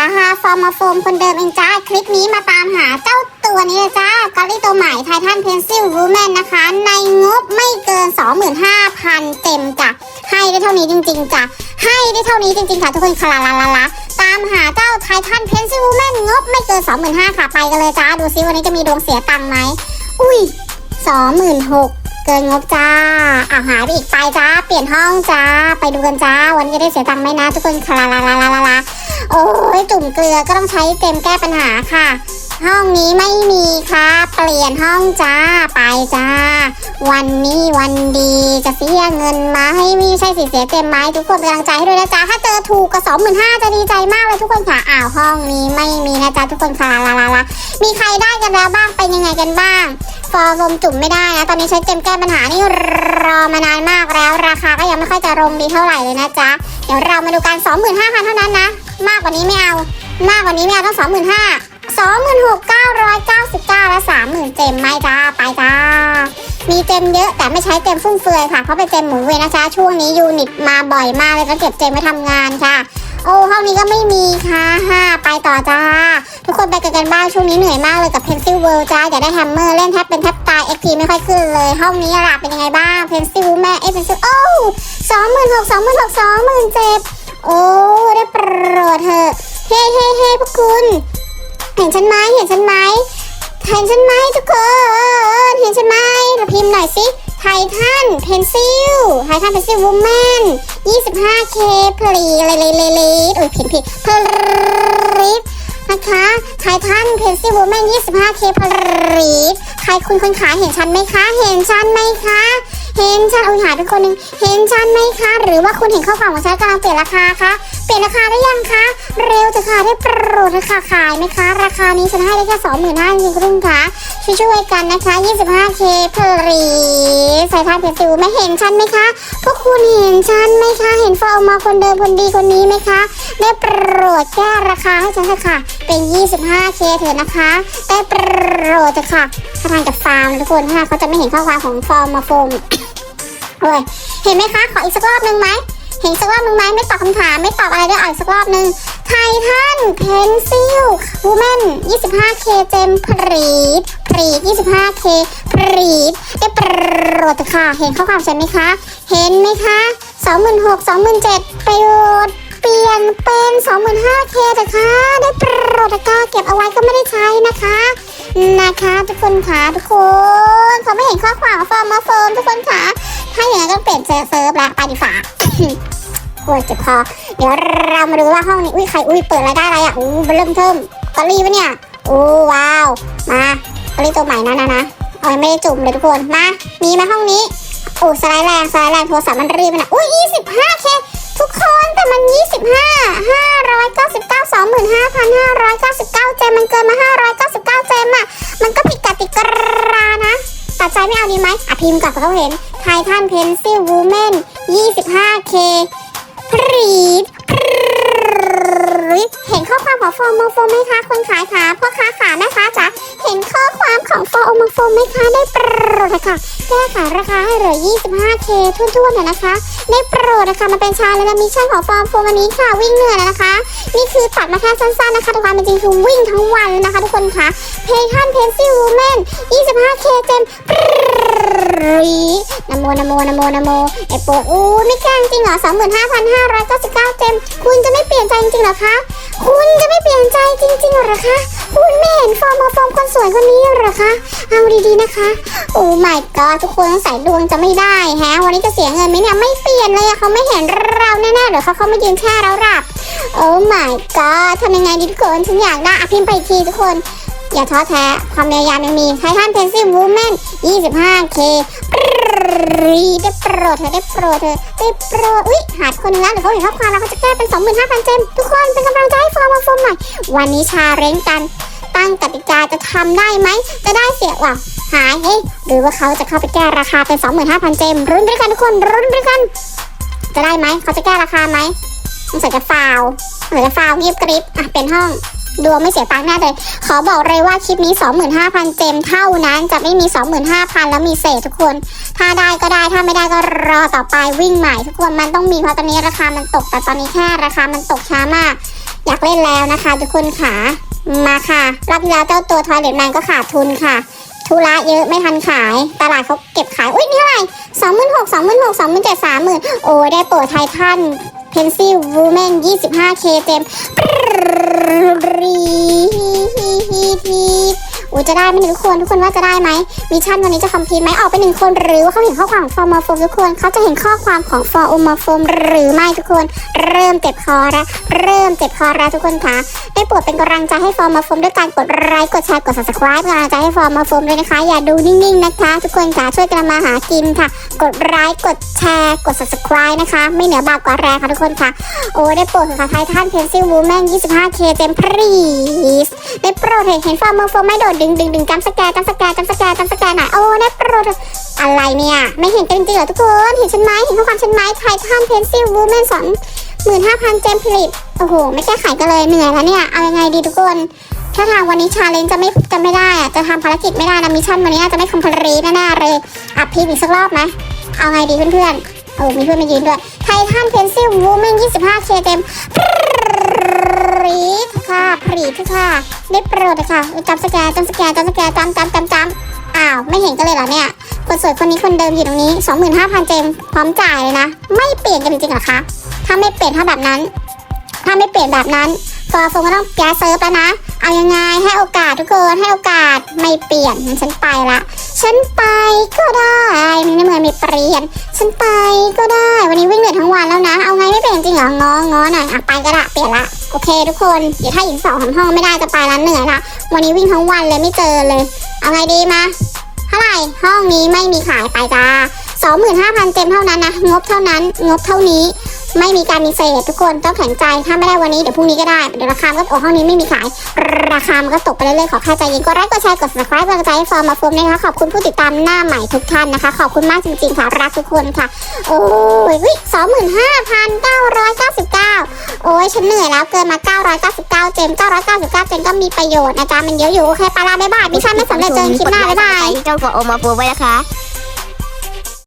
าฮาฟอร์มาโฟมคนเดิมเองจ้า คลิปนี้มาตามหาเจ้าตัวนี้เลยจ้ากอลลี่ตัวใหม่ไททันเพนซิลวูแมนนะคะ ในงบไม่เกิน 25,000 เต็มจ้ะ ให้ได้เท่านี้จริง ๆจ้ะ ให้ได้เท่านี้จริง ๆ ค่ะทุกคนคลาลาลาลาตามหาเจ้าไททันเพนซิลวูแมนงบไม่เกิน 25,000ค่ะ ไปกันเลยจ้า ดูซิวันนี้จะมีดวงเสียตังค์ไหม อุ้ย 26,000เกินงบจ้าอะหายไปอีกไปจ้า เปลี่ยนห้องจ้า ไปดูกันจ้า วันนี้จะได้เสียตังค์ไหมนะ ทุกคนคลาลาลาลาลาลา โอ้ยจุ่มเกลือก็ต้องใช้เต็มแก้ปัญหาค่ะ ห้องนี้ไม่มีค่ะ เปลี่ยนห้องจ้าไปจ้า วันนี้วันดีจะเสียเงินมาให้มีใช่สิเสียเต็มไหมทุกคนเป็นกำลังใจให้ด้วยนะจ๊ะถ้าเจอถูกกับสองหมื่นห้าจะดีใจมากเลยทุกคนค่ะอ้าวห้องนี้ไม่มีนะจ๊ะทุกคนค่ะลาลาลามีใครได้กันแล้วบ้างเป็นยังไงกันบ้างฟอร์ลมจุ่มไม่ได้นะตอนนี้ใช้เต็มแก้ปัญหานี่รอมานานมากแล้วราคาก็ยังไม่ค่อยจะลงดีเท่าไหร่เลยนะจ๊ะ เดี๋ยวเรามาดูกัน25,000 เท่านั้นนะ มากกว่านี้ไม่เอา มากกว่านี้ไม่เอาต้อง25,000 26,999และ30,000เต็มไหมจ้าไปจ้า มีเต็มเยอะแต่ไม่ใช้เต็มฟุ่มเฟือยค่ะ เพราะเป็นเต็มหมุนเวียนนะจ๊ะช่วงนี้ยูนิตมาบ่อยมากเลยก็เก็บเต็มไว้ทำงานค่ะ โอ้ห้องนี้ก็ไม่มีค่ะฮ่าไปต่อจ้า ทุกคนไปกันกันบ้างช่วงนี้เหนื่อยมากเลยกับ Pencil World จ้าอยากได้แฮมเมอร์เล่นแทบเป็นแทบตาย XP ไม่ค่อยขึ้นเลย ห้องนี้ล่ะเป็นยังไงบ้าง Pencil แม่เอ้ย Pencil โอ้สองหมื่นหกสองหมื่นหกสองหมื่นเจ็ด โอ้ได้โปรดเถอะเฮ้เฮ้เฮ้พวกคุณ เห็นฉันไหมเห็นฉันไหมเห็นฉันไหมทุกคนเห็นฉันไหมเราพิมพ์หน่อยสิไททันเพนซิลไททันเพนซิลวูแมน 25k พลีเลยเลยเลยเลยโอ้ยผิดผิดพลีนะคะไททันเพนซิลวูแมน 25k พลีใครคุณคนขายเห็นฉันไหมคะ เห็นฉันไหมคะ เห็นฉันเอาหาทุกคนหนึ่งเห็นฉันไหมคะ หรือว่าคุณเห็นข้อความของฉันกำลังเปลี่ยนราคาคะเปลี่ยนราคาได้ยังคะ เร็วจะค่ะได้โปรดราคาขายไหมคะ ราคานี้ฉันให้ได้แค่สองหมื่นห้าจริงๆรุ่งคะ ช่วยช่วยกันนะคะ 25k พลีใส่ท่าเพซิลไม่เห็นฉันไหมคะ พวกคุณเห็นฉันไหมคะ เห็นฟอร์มาคนเดิมคนดีคนนี้ไหมคะ ได้โปรดแก้ราคาให้ฉันเถอะค่ะ เป็น 25k เถอะนะคะ ได้โปรดเถอะค่ะถ้าทางจากฟาร์มทุกคนถ้าเขาจะไม่เห็นข้อความของฟอร์มาโฟมโอ้ยเห็นไหมคะ ขออีกสักรอบหนึ่งไหมเห็นสักรอบหนึ่งไหมไม่ตอบคำถามไม่ตอบอะไรด้วยอ่านสักรอบหนึ่งไททันเพนซิลวูแมน 25k เจมพรีด พรีด 25k พรีดได้โปรดเถอะค่ะ เห็นข้อความใช่ไหมคะ เห็นไหมคะ 26,000 27,000ประโยชน์เปลี่ยนเป็น 25k เถอะค่ะ ได้โปรดเถอะค่ะเก็บเอาไว้ก็ไม่ได้ใช้นะคะนะคะทุกคนค่ะทุกคนเขาไม่เห็นข้อความฟอร์มมาโฟมทุกคนค่ะถ้าอย่างนั้นก็เปลี่ยนเซิร์ฟละไปดีฝ่าโอ้ยเจ็บคอเดี๋ยวเรามาดูว่าห้องนี้อุ้ยใครอุ้ยเปิดอะไรได้อะไรอะอู้เริ่มเทิมกอลี่ปะเนี่ยโอ้ว้าว มา กอลี่ตัวใหม่นะนะนะเอาไม่ได้จุ่มเลยทุกคนมา มีไหมห้องนี้โอ้สไลด์แรงสไลด์แรงโทรศัพท์มันรีบไปนะอุ้ย25เคทุกคนแต่มัน 25 599 25,599 เจมมันเกินมา 599 เจมอะมันก็ผิดกติกานะตัดใจไม่เอาดีไหมอะพิมพ์ก่อนเขาเห็นไททันเพนซิลวูแมน 25k พรีดพรีด เห็นข้อความองฟอร์มโฟมไหมคะคนขายขาพ่อค้าขาแม่ค้าจ๋าเห็นข้อความของฟอร์มโฟมไหมคะได้โปรดนะคะแก้ไขราคาให้เหลือ 25k ทุ่นๆน่ะนะคะได้โปรดนะคะมันเป็นชาเลนจ์มิชชั่นของฟอร์มโฟมอันนี้ค่ะวิ่งเหนื่อยแล้วนะคะ นี่คือตัดมาแค่สั้นๆนะคะแต่ความเป็นจริงคือวิ่งทั้งวันนะคะ ทุกคนค่ะเพทันเพนซิลวูแมน 25k เจมรีนโมนโมนโมนโมไอโปอู้ไม่แกล้งจริงเหรอ 25,599เจมคุณจะไม่เปลี่ยนใจจริงเหรอคะ คุณจะไม่เปลี่ยนใจจริงๆหรอคะ คุณไม่เห็นฟอร์มาฟอร์มคนสวยคนนี้หรอคะ เอาดีๆนะคะ โอ้ my god ทุกคนใส่ดวงจะไม่ได้แฮะ วันนี้จะเสียเงินไหมเนี่ย ไม่เปลี่ยนเลยอะเขาไม่เห็นเราแน่ๆหรือเขาเขาไม่ยืนแช่เราหลับ โอ้ my god ทำยังไงดีทุกคนฉันอยากได้อะพิมพ์ไปอีทีทุกคนอย่าท้อแท้ ความพยายามยังมีไททันเพนซิลวูแมน 25k รีได้โปรดเธอได้โปรดเธอได้โปรดอุ๊ยหาคนนึงแล้วเดี๋ยวเขาเห็นข้อความแล้วเขาจะแก้เป็น 25,000 เจมทุกคนเป็นกำลังใจให้ฟอร์มมาฟอร์มหน่อย วันนี้ชาเร้งกัน ตั้งกติกาจะทำได้ไหม จะได้เสียว่าหายเฮ้ยหรือว่าเขาจะเข้าไปแก้ราคาเป็น 25,000 เจมรุ่นด้วยกันทุกคนรุ่นด้วยกัน จะได้ไหมเขาจะแก้ราคาไหมสงสัยจะฟาวสงสัยจะฟาวเงียบกริบอะเป็นห้อง ดวงไม่เสียตังค์แน่เลย ขอบอกเลยว่าคลิปนี้ 25,000 เจมเท่านั้นจะไม่มี 25,000 แล้วมีเศษทุกคน ถ้าได้ก็ได้ถ้าไม่ได้ก็รอต่อไปวิ่งใหม่ทุกคนมันต้องมีเพราะตอนนี้ราคามันตกแต่ตอนนี้แค่ราคามันตกช้ามาก อยากเล่นแล้วนะคะ ทุกคนค่ะมาค่ะรอบแล้วเจ้าตัวทอยเลตแมนก็ขาดทุนค่ะธุระเยอะไม่ทันขาย ตลาดเขาเก็บขาย อุ้ยนี่เท่าไรสองหมื่นหกสองหมื่นหกสองหมื่นเจ็ดสามหมื่นโอ้ได้โปรดไททันเพนซิลวูแมนยี่สิบห้าเคเจม รีโอ้ย จะได้ไหมเนี่ยทุกคนทุกคนว่าจะได้ไหมมิชชั่นวันนี้จะคอมพลีทไหมออกไปหนึ่งคน หรือว่าเขาเห็นข้อความของฟอร์มาโฟมทุกคนเขาจะเห็นข้อความของฟอร์มาโฟมหรือไม่ทุกคน เริ่มเจ็บคอแล้วเริ่มเจ็บคอแล้วทุกคนคะได้โปรดเป็นกำลังใจให้ฟอร์มาโฟมด้วยการกดไลค์กดแชร์กด subscribe เป็นกำลังใจให้ฟอร์มาโฟมด้วยนะคะ อย่าดูนิ่งๆนะคะ ทุกคนคะช่วยกันมาหากินค่ะ กดไลค์กดแชร์กด subscribe นะคะ ไม่เหนือบาปกว่าแรงค่ะทุกคนค่ะโอ้ได้โปรดค่ะไททันเพนซิลวูแมน 25k เต็มพรีสได้โปรดเห็นฟอร์มาโฟมไม่โดดดึงดึงดึงจำสแกจำสแกจำสแกจำสแกนหน่อยโอ้ได้โปรดอะไรเนี่ย ไม่เห็นกันจริงเหรอทุกคน เห็นฉันไหมเห็นข้อความฉันไหมไททันเพนซิลวูแมนสองหมื่นห้าพันเจมผลิตโอ้โห ไม่แก้ไขกันเลยเหนื่อยแล้วเนี่ย เอายังไงดีทุกคนถ้าทางวันนี้ชาเลนจ์จะไม่จะไม่ได้อะจะทำภารกิจไม่ได้นะมิชชั่นวันนี้จะไม่คอมพลีทแน่ๆเลยอัพพีอีกสักรอบไหมเอาไงดีเพื่อนๆโอ้มีเพื่อนมายืนด้วยไททันเพนซิลวูแมน25 k เต็มพรีท ค่ะพรีทค่ะ ได้โปรดเลยค่ะจำสแกนจำสแกนจำสแกนจำจำจำจำอ้าว ไม่เห็นกันเลยเหรอเนี่ย คนสวยคนนี้คนเดิมอยู่ตรงนี้ 25,000 เจม พร้อมจ่ายเลยนะ ไม่เปลี่ยนกันจริงๆหรอคะ ถ้าไม่เปลี่ยนถ้าแบบนั้น ถ้าไม่เปลี่ยนแบบนั้นฟอร์ฟงก็ต้องแก้เซิร์ฟแล้วนะ เอายังไงให้โอกาสทุกคน ให้โอกาสไม่เปลี่ยนงั้นฉันไปละ ฉันไปก็ได้ไมีน้ำเงินไม่เปลี่ยน ฉันไปก็ได้ วันนี้วิ่งเหนื่อยทั้งวันแล้วนะ เอาไงไม่เปลี่ยนจริงเหรององอ หน่อยอะไปก็ละเปลี่ยนละโอเค ทุกคนเดี๋ยวถ้าอีกสองสามห้องไม่ได้จะไปละเหนื่อยละวันนี้วิ่งทั้งวันเลยไม่เจอเลย เอาไงดีมาเท่าไหร่ห้องนี้ไม่มีขายไปจ้าสองหมื่นห้าพันเจมเท่านั้นนะงบเท่านั้นงบเท่านี้ ไม่มีการมีเศษทุกคนต้องแข็งใจถ้าไม่ได้วันนี้เดี๋ยวพรุ่งนี้ก็ได้เดี๋ยวราคาก็โอ้ห้องนี้ไม่มีขาย ราคามันก็ตกไปเรื่อยๆขอค่ใจเย็นก็ไลค์ก็แชร์กด subscribe กำลังใจให้ฟอร์มมาโฟมนะคะขอบคุณผู้ติดตามหน้าใหม่ทุกท่านนะคะ ขอบคุณมากจริงๆค่ะรักทุกคนค่ะ โอ้ยสองหมื่นห้าพันเก้าร้อยเก้าสิบเก้าโอ้ยฉันเหนื่อยแล้วเกินมา 999 เจม 999 เจมก็มีประโยชน์นะจ๊ะมันเยอะอยู่โอเคปาลาบ๊ายบายมิชชั่นไม่สำเร็จเจอกันคลิปหน้าบ๊ายบายเจ้าของโอมาโฟไว้นะคะ